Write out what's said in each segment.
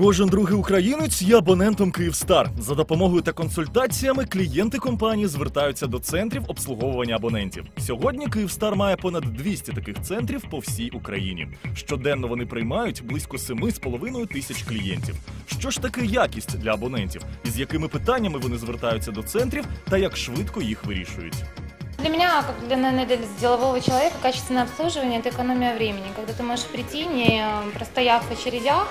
Кожен другий українець є абонентом Київстар. За допомогою та консультаціями клієнти компанії звертаються до центрів обслуговування абонентів. Сьогодні Київстар має понад 200 таких центрів по всій Україні. Щоденно вони приймають близько 7,5 тисяч клієнтів. Що ж таке якість для абонентів? І з якими питаннями вони звертаються до центрів та як швидко їх вирішують? Для меня, как для, наверное, для делового человека, качественное обслуживание – это экономия времени. Когда ты можешь прийти, не э, простояв в очередях,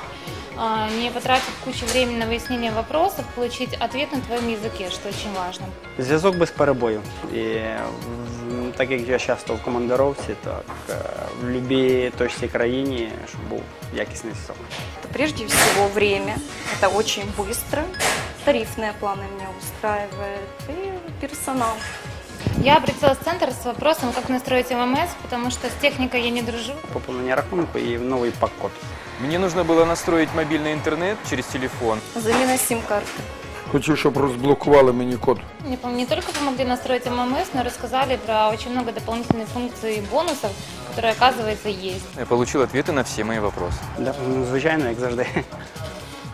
а, не потратив кучу времени на выяснение вопросов, получить ответ на твоем языке, что очень важно. Зв'язок без перебою. І м, так як я часто в командировці, так е, в будь-якій точці країні, щоб був якісний зв'язок. Это прежде всего время, это очень быстро, тарифные планы меня устраивают и персонал. Я обратилась в центр с вопросом, как настроить ММС, потому что с техникой я не дружу. Поповнення рахунку і новий пак-код. Мне нужно было настроить мобильный интернет через телефон. Замена сим-карты. Хочу, щоб розблокували мені код. Мне пом- не только помогли настроить ММС, но и рассказали про очень много дополнительных функций и бонусов, которые, оказывается, есть. Я получил ответы на все мои вопросы. Да, ну, звичайно, як завжди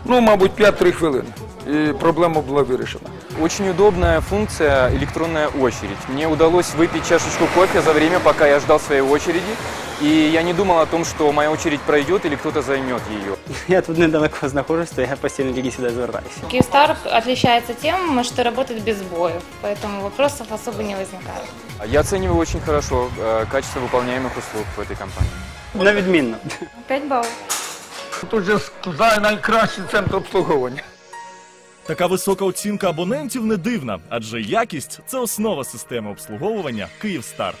Ну, мабуть, 5-3 хвилини. І проблема була вирішена. Очень удобная функция электронная очередь. Мне удалось выпить чашечку кофе за время, пока я ждал своей очереди. И я не думал о том, что моя очередь пройдет или кто-то займет ее. Я тут недалеко знаходжусь, то я постійно тільки сюди звертаюся. Киевстар отличается тем, что работает без боев, поэтому вопросов особо не возникает. Я оцениваю очень хорошо э, качество выполняемых услуг в этой компании. На відмінно. 5 баллов. Тут же сказали найкращий центр обслуговування. Така висока оцінка абонентів не дивна, адже якість це основа системи обслуговування Київстар.